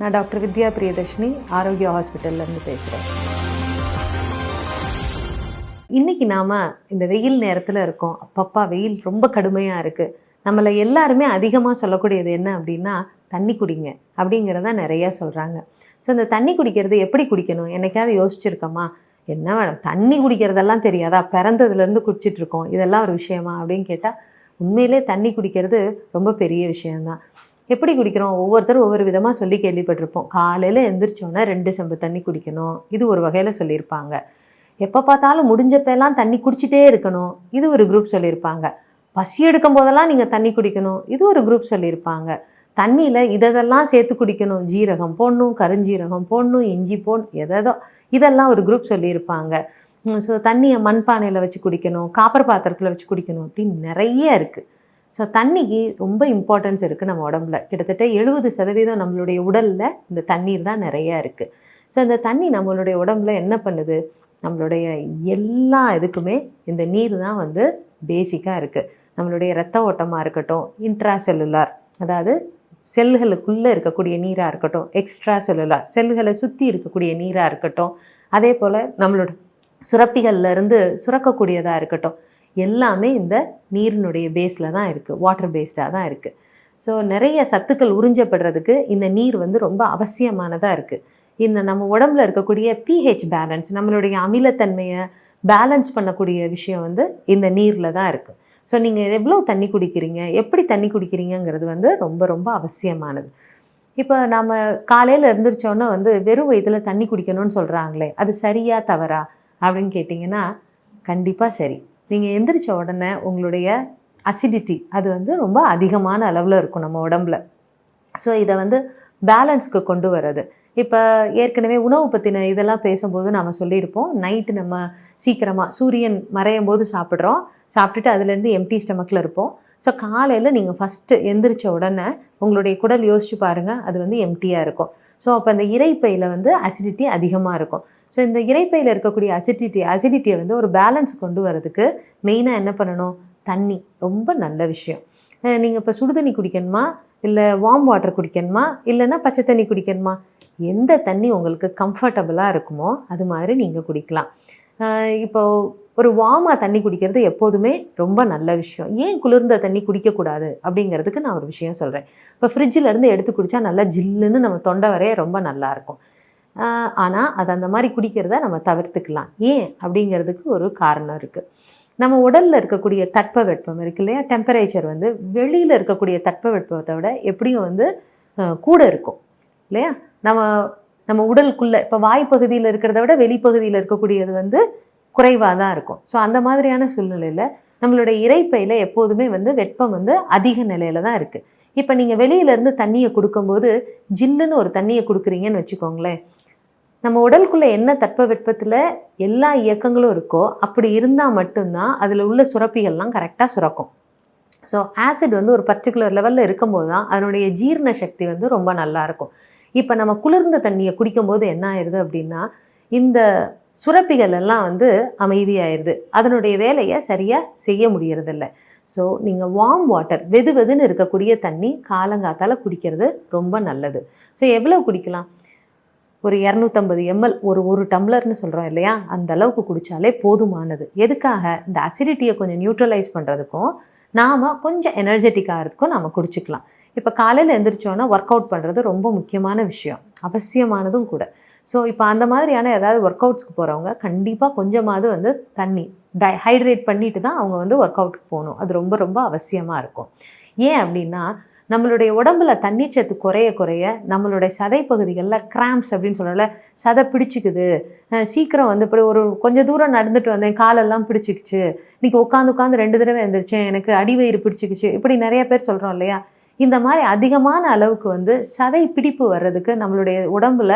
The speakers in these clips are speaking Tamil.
நான் டாக்டர் வித்யா பிரியதர்ஷினி ஆரோக்கிய ஹாஸ்பிட்டல்லேருந்து பேசுகிறேன் இன்னைக்கு நாம் இந்த வெயில் நேரத்தில் இருக்கோம். அப்பப்பா வெயில் ரொம்ப கடுமையாக இருக்குது நம்மளை எல்லாருமே அதிகமாக சொல்லக்கூடியது என்ன அப்படின்னா தண்ணி குடிங்க அப்படிங்கிறத நிறைய சொல்கிறாங்க ஸோ இந்த தண்ணி குடிக்கிறது எப்படி குடிக்கணும்? என்னைக்காவது யோசிச்சிருக்கோமா? என்ன மேடம் தண்ணி குடிக்கிறதெல்லாம் தெரியாதா? பிறந்ததுலேருந்து குடிச்சிட்ருக்கோம் இதெல்லாம் ஒரு விஷயமா அப்படின்னு கேட்டால் உண்மையிலே தண்ணி குடிக்கிறது ரொம்ப பெரிய விஷயம்தான். எப்படி குடிக்கிறோம்? ஒவ்வொருத்தரும் ஒவ்வொரு விதமாக சொல்லி கேள்விப்பட்டிருப்போம். காலையில் எந்திரிச்சோன்னே ரெண்டு செம்பு தண்ணி குடிக்கணும். இது ஒரு வகையில் சொல்லியிருப்பாங்க. எப்போ பார்த்தாலும் முடிஞ்சப்பெல்லாம் தண்ணி குடிச்சிட்டே இருக்கணும். இது ஒரு குரூப் சொல்லியிருப்பாங்க. பசி எடுக்கும் போதெல்லாம் நீங்கள் தண்ணி குடிக்கணும். இது ஒரு குரூப் சொல்லியிருப்பாங்க. தண்ணியில் இதெல்லாம் சேர்த்து குடிக்கணும். ஜீரகம் போடணும் கருஞ்சீரகம் போடணும் இஞ்சி போடணும் எதோ இதெல்லாம் ஒரு குரூப் சொல்லியிருப்பாங்க. ஸோ தண்ணியை மண்பானையில் வச்சு குடிக்கணும் காப்பர் பாத்திரத்தில் வச்சு குடிக்கணும் அப்படின்னு நிறைய இருக்குது ஸோ தண்ணிக்கு ரொம்ப இம்பார்ட்டன்ஸ் இருக்குது நம்ம உடம்புல. கிட்டத்தட்ட எழுபது சதவீதம் நம்மளுடைய உடலில் இந்த தண்ணீர் தான் நிறையா இருக்குது ஸோ இந்த தண்ணி நம்மளுடைய உடம்புல என்ன பண்ணுது? நம்மளுடைய எல்லா இதுக்குமே இந்த நீர் தான் வந்து பேசிக்காக இருக்குது நம்மளுடைய ரத்த ஓட்டமாக இருக்கட்டும் இன்ட்ரா செல்லுலார் அதாவது செல்களுக்குள்ளே இருக்கக்கூடிய நீராக இருக்கட்டும் எக்ஸ்ட்ரா செல்லுலார் செல்களை சுற்றி இருக்கக்கூடிய நீராக இருக்கட்டும் அதே போல் நம்மளோட சுரப்பிகள்லேருந்து சுரக்கக்கூடியதாக இருக்கட்டும் எல்லாமே இந்த நீரினுடைய பேஸில் தான் இருக்குது வாட்டர் பேஸ்டாக தான் இருக்குது ஸோ நிறைய சத்துக்கள் உறிஞ்சப்படுறதுக்கு இந்த நீர் வந்து ரொம்ப அவசியமானதாக இருக்குது இந்த நம்ம உடம்புல இருக்கக்கூடிய பிஹெச் பேலன்ஸ் நம்மளுடைய அமிலத்தன்மையை பேலன்ஸ் பண்ணக்கூடிய விஷயம் வந்து இந்த நீரில் தான் இருக்குது ஸோ நீங்கள் எவ்வளோ தண்ணி குடிக்கிறீங்க எப்படி தண்ணி குடிக்கிறீங்கங்கிறது வந்து ரொம்ப ரொம்ப அவசியமானது. இப்போ நம்ம காலையில் எழுந்திரிச்சோன்னே வந்து வெறும் வயிற்றில் தண்ணி குடிக்கணும்னு சொல்கிறாங்களே அது சரியா தவறா அப்படின்னு கேட்டிங்கன்னா கண்டிப்பாக சரி. நீங்கள் எந்திரிச்ச உடனே உங்களுடைய அசிடிட்டி அது வந்து ரொம்ப அதிகமான அளவில் இருக்கும் நம்ம உடம்புல. ஸோ இதை வந்து பேலன்ஸ்க்கு கொண்டு வர்றது. இப்போ ஏற்கனவே உணவு பற்றின இதெல்லாம் பேசும்போது நம்ம சொல்லியிருப்போம். நைட்டு நம்ம சீக்கிரமாக சூரியன் மறையும் போது சாப்பிட்றோம். சாப்பிட்டுட்டு அதுலேருந்து எம்டி ஸ்டமக்கில் இருப்போம். ஸோ காலையில் நீங்கள் ஃபஸ்ட்டு எந்திரிச்ச உடனே உங்களுடைய குடல் யோசிச்சு பாருங்கள் அது வந்து எம்டியாக இருக்கும். ஸோ அப்போ அந்த இறைப்பையில் வந்து அசிடிட்டி அதிகமாக இருக்கும். ஸோ இந்த இறைப்பையில் இருக்கக்கூடிய அசிடிட்டி அசிடிட்டியை வந்து ஒரு பேலன்ஸ் கொண்டு வரதுக்கு மெயினாக என்ன பண்ணணும்? தண்ணி. ரொம்ப நல்ல விஷயம். நீங்கள் இப்போ சுடுதண்ணி குடிக்கணுமா? இல்லை வார்ம் வாட்டர் குடிக்கணுமா? இல்லைன்னா பச்சை தண்ணி குடிக்கணுமா? எந்த தண்ணி உங்களுக்கு கம்ஃபர்டபுளாக இருக்குமோ அது மாதிரி நீங்கள் குடிக்கலாம். இப்போ ஒரு வார்மாக தண்ணி குடிக்கிறது எப்போதுமே ரொம்ப நல்ல விஷயம். ஏன் குளிர்ந்த தண்ணி குடிக்கக்கூடாது அப்படிங்கிறதுக்கு நான் ஒரு விஷயம் சொல்கிறேன் இப்போ ஃப்ரிட்ஜிலேருந்து எடுத்து குடித்தா நல்லா ஜில்லுன்னு நம்ம தொண்டை வரைய ரொம்ப நல்லாயிருக்கும் ஆனால் அது அந்த மாதிரி குடிக்கிறத நம்ம தவிர்த்துக்கலாம். ஏன் அப்படிங்கிறதுக்கு ஒரு காரணம் இருக்குது நம்ம உடலில் இருக்கக்கூடிய தட்பவெப்பம் இருக்கு இல்லையா? டெம்பரேச்சர் வந்து வெளியில் இருக்கக்கூடிய தட்பவெப்பத்தை விட எப்படியும் வந்து கூட இருக்கும் இல்லையா? நம்ம நம்ம உடலுக்குள்ளே இப்போ வாய்ப்பகுதியில் இருக்கிறத விட வெளிப்பகுதியில் இருக்கக்கூடியது வந்து குறைவாக தான் இருக்கும். ஸோ அந்த மாதிரியான சூழ்நிலையில் நம்மளுடைய இறைப்பையில் எப்போதுமே வந்து வெப்பம் வந்து அதிக நிலையில தான் இருக்குது இப்போ நீங்கள் வெளியிலேருந்து தண்ணியை கொடுக்கும்போது ஜில்லுன்னு ஒரு தண்ணியை கொடுக்குறீங்கன்னு வச்சுக்கோங்களேன். நம்ம உடலுக்குள்ளே என்ன தட்பவெப்பத்தில் எல்லா இயக்கங்களும் இருக்கோ அப்படி இருந்தால் மட்டும்தான் அதில் உள்ள சுரப்பிகள்லாம் கரெக்டாக சுரக்கும். ஸோ ஆசிட் வந்து ஒரு பர்டிகுலர் லெவலில் இருக்கும்போது தான் அதனுடைய ஜீரண சக்தி வந்து ரொம்ப நல்லா இருக்கும். இப்போ நம்ம குளிர்ந்த தண்ணியை குடிக்கும்போது என்ன ஆயிடுது அப்படின்னா இந்த சுரப்பிகள் எல்லாம் வந்து அமைதியாயிருது. அதனுடைய வேலையை சரியாக செய்ய முடியறதில்ல. ஸோ நீங்கள் வார்ம் வாட்டர் வெது வெதுன்னு இருக்கக்கூடிய தண்ணி காலங்காத்தால் குடிக்கிறது ரொம்ப நல்லது. ஸோ எவ்வளோ குடிக்கலாம்? ஒரு இரநூத்தம்பது எம்எல் ஒரு ஒரு டம்ளர்னு சொல்கிறோம் இல்லையா? அந்த அளவுக்கு குடித்தாலே போதுமானது. எதுக்காக? இந்த அசிடிட்டியை கொஞ்சம் நியூட்ரலைஸ் பண்ணுறதுக்கும் நாம் கொஞ்சம் எனர்ஜெட்டிக் ஆகிறதுக்கும் நாம் குடிச்சிக்கலாம். இப்போ காலையில் எழுந்திரிச்சோன்னா ஒர்க் அவுட் பண்ணுறது ரொம்ப முக்கியமான விஷயம். அவசியமானதும் கூட. ஸோ இப்போ அந்த மாதிரியான ஏதாவது ஒர்க் அவுட்ஸ்க்கு போகிறவங்க கண்டிப்பாக கொஞ்சமாவது வந்து தண்ணி டை ஹைட்ரேட் பண்ணிட்டு தான் அவங்க வந்து ஒர்க் அவுட்டுக்கு போகணும். அது ரொம்ப ரொம்ப அவசியமாக இருக்கும். ஏன் அப்படின்னா நம்மளுடைய உடம்புல தண்ணீர் சத்து குறைய குறைய நம்மளுடைய சதை பகுதிகளில் கிராம்ப்ஸ் அப்படின்னு சொல்லல சதை பிடிச்சிக்குது. சீக்கிரம் வந்து இப்படி ஒரு கொஞ்சம் தூரம் நடந்துட்டு வந்தேன் காலெல்லாம் பிடிச்சிக்கிச்சு. இன்னைக்கு உட்காந்து உட்காந்து ரெண்டு தடவை எழுந்திரிச்சேன் எனக்கு அடிவயிறு பிடிச்சிக்கிச்சு. இப்படி நிறைய பேர் சொல்கிறோம் இல்லையா? இந்த மாதிரி அதிகமான அளவுக்கு வந்து சதை பிடிப்பு வர்றதுக்கு நம்மளுடைய உடம்புல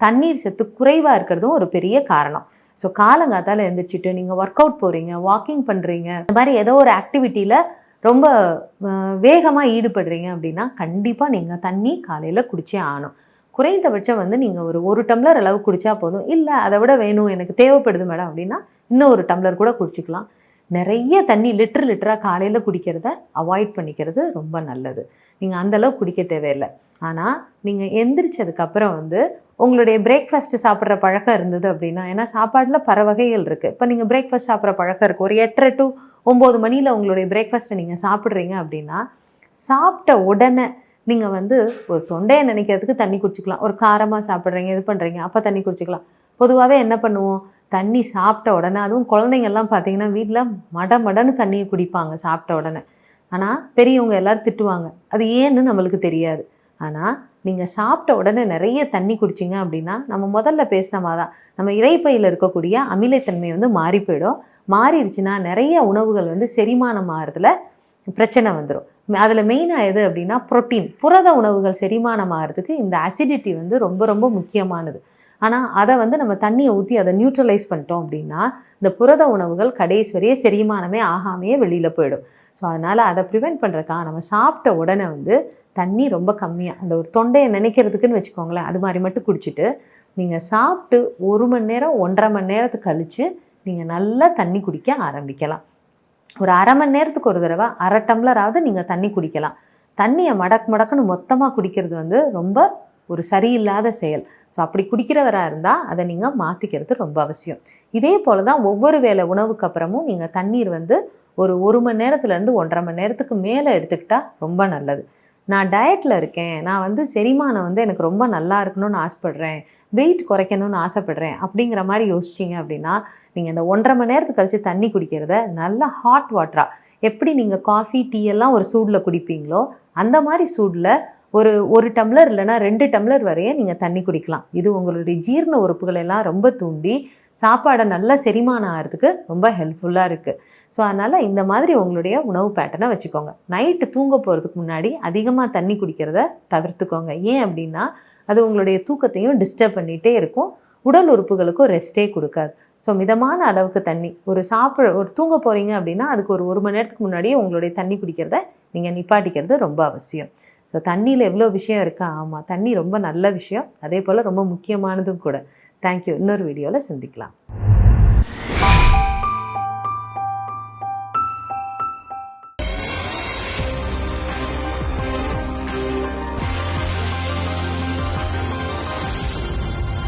தண்ணீர் சத்து குறைவாக இருக்கிறதும் ஒரு பெரிய காரணம். ஸோ காலங்காத்தால் எழுந்திரிச்சிட்டு நீங்கள் ஒர்க் அவுட் போகிறீங்க வாக்கிங் பண்ணுறீங்க இந்த மாதிரி ஏதோ ஒரு ஆக்டிவிட்டியில் ரொம்ப வேகமாக ஈடுபடுறீங்க அப்படின்னா கண்டிப்பாக நீங்கள் தண்ணி காலையில் குடிச்சே ஆகணும். குறைந்தபட்சம் வந்து நீங்கள் ஒரு ஒரு டம்ளர் அளவு குடித்தா போதும். இல்லை அதை விட வேணும் எனக்கு தேவைப்படுது மேடம் அப்படின்னா இன்னும் ஒரு டம்ளர் கூட குடிச்சிக்கலாம். நிறைய தண்ணி லிட்டர் லிட்டராக காலையில் குடிக்கிறத அவாய்ட் பண்ணிக்கிறது ரொம்ப நல்லது. நீங்கள் அந்தளவு குடிக்க தேவையில்லை. ஆனால் நீங்கள் எந்திரிச்சதுக்கப்புறம் வந்து உங்களுடைய பிரேக்ஃபாஸ்ட்டு சாப்பிட்ற பழக்கம் இருந்தது அப்படின்னா ஏன்னா சாப்பாட்டில் பல வகைகள் இருக்குது இப்போ நீங்கள் பிரேக்ஃபாஸ்ட் சாப்பிட்ற பழக்கம் இருக்குது ஒரு எட்டரை டு ஒம்பது மணியில் உங்களுடைய பிரேக்ஃபாஸ்ட்டை நீங்கள் சாப்பிட்றீங்க அப்படின்னா சாப்பிட்ட உடனே நீங்கள் வந்து ஒரு தொண்டையை நினைக்கிறதுக்கு தண்ணி குடிச்சிக்கலாம். ஒரு காரமாக சாப்பிட்றீங்க இது பண்ணுறீங்க அப்போ தண்ணி குடிச்சிக்கலாம். பொதுவாகவே என்ன பண்ணுவோம்? தண்ணி சாப்பிட்ட உடனே அதுவும் குழந்தைங்கள்லாம் பார்த்தீங்கன்னா வீட்டில் மட மடன்னு தண்ணியை குடிப்பாங்க சாப்பிட்ட உடனே. ஆனால் பெரியவங்க எல்லோரும் திட்டுவாங்க. அது ஏன்னு நம்மளுக்கு தெரியாது. ஆனால் நீங்கள் சாப்பிட்ட உடனே நிறைய தண்ணி குடிச்சிங்க அப்படின்னா நம்ம முதல்ல பேசினமா தான். நம்ம இறைப்பையில் இருக்கக்கூடிய அமிலைத்தன்மை வந்து மாறி போயிடும். மாறிடுச்சுன்னா நிறைய உணவுகள் வந்து செரிமானம் ஆகிறதுல பிரச்சனை வந்துடும் அதில் மெயினாக எது அப்படின்னா புரோட்டீன் புரத உணவுகள் செரிமானம் ஆகிறதுக்கு இந்த அசிடிட்டி வந்து ரொம்ப ரொம்ப முக்கியமானது. ஆனால் அதை வந்து நம்ம தண்ணியை ஊற்றி அதை நியூட்ரலைஸ் பண்ணிட்டோம் அப்படின்னா இந்த புரத உணவுகள் கடைசி வரையே செரிமானமே ஆகாமையே வெளியில் போயிடும். ஸோ அதனால் அதை ப்ரிவெண்ட் பண்ணுறதுக்காக நம்ம சாப்பிட்ட உடனே வந்து தண்ணி ரொம்ப கம்மியாக அந்த ஒரு தொண்டையை நினைக்கிறதுக்குன்னு வச்சுக்கோங்களேன் அது மாதிரி மட்டும் குடிச்சிட்டு நீங்கள் சாப்பிட்டு ஒரு மணி நேரம் ஒன்றரை மணி நேரத்துக்கு கழித்து நீங்கள் நல்லா தண்ணி குடிக்க ஆரம்பிக்கலாம். ஒரு அரை மணி நேரத்துக்கு ஒரு தடவை அரை டம்ளராவது நீங்கள் தண்ணி குடிக்கலாம். தண்ணியை மடக்கு மடக்குன்னு மொத்தமாக குடிக்கிறது வந்து ரொம்ப ஒரு சரியில்லாத செயல். ஸோ அப்படி குடிக்கிறவராக இருந்தால் அதை நீங்கள் மாற்றிக்கிறது ரொம்ப அவசியம். இதே போல் தான் ஒவ்வொரு வேளை உணவுக்கு அப்புறமும் நீங்கள் தண்ணீர் வந்து ஒரு ஒரு மணி நேரத்துலேருந்து ஒன்றரை மணி நேரத்துக்கு மேலே எடுத்துக்கிட்டால் ரொம்ப நல்லது. நான் டயட்டில் இருக்கேன். நான் வந்து செரிமானம் வந்து எனக்கு ரொம்ப நல்லா இருக்கணும்னு ஆசைப்பட்றேன். வெயிட் குறைக்கணும்னு ஆசைப்பட்றேன். அப்படிங்கிற மாதிரி யோசிச்சிங்க அப்படின்னா நீங்கள் இந்த ஒன்றரை மணி நேரத்துக்கு கழித்து தண்ணி குடிக்கிறத நல்லா ஹாட் வாட்டராக எப்படி நீங்கள் காஃபி டீ எல்லாம் ஒரு சூடில் குடிப்பீங்களோ அந்த மாதிரி சூடில் ஒரு ஒரு டம்ளர் இல்லைனா ரெண்டு டம்ளர் வரைய நீங்கள் தண்ணி குடிக்கலாம். இது உங்களுடைய ஜீரண உறுப்புகளை எல்லாம் ரொம்ப தூண்டி சாப்பாடை நல்லா செரிமானம் ஆகிறதுக்கு ரொம்ப ஹெல்ப்ஃபுல்லாக இருக்குது ஸோ அதனால் இந்த மாதிரி உங்களுடைய உணவு பேட்டர்னை வச்சுக்கோங்க. நைட்டு தூங்க போகிறதுக்கு முன்னாடி அதிகமாக தண்ணி குடிக்கிறத தவிர்த்துக்கோங்க. ஏன் அப்படின்னா அது உங்களுடைய தூக்கத்தையும் டிஸ்டர்ப் பண்ணிகிட்டே இருக்கும். உடல் உறுப்புகளுக்கும் ரெஸ்ட்டே கொடுக்காது. ஸோ மிதமான அளவுக்கு தண்ணி ஒரு சாப்பிட ஒரு தூங்க போகிறீங்க அப்படின்னா அதுக்கு ஒரு ஒரு மணி நேரத்துக்கு முன்னாடியே உங்களுடைய தண்ணி குடிக்கிறத நீங்கள் நிப்பாட்டிக்கிறது ரொம்ப அவசியம். ஸோ தண்ணியில் எவ்வளோ விஷயம் இருக்கா? ஆமாம் தண்ணி ரொம்ப நல்ல விஷயம். அதே போல் ரொம்ப முக்கியமானதும் கூட. தேங்க்யூ இன்னொரு வீடியோவில் சந்திக்கலாம்.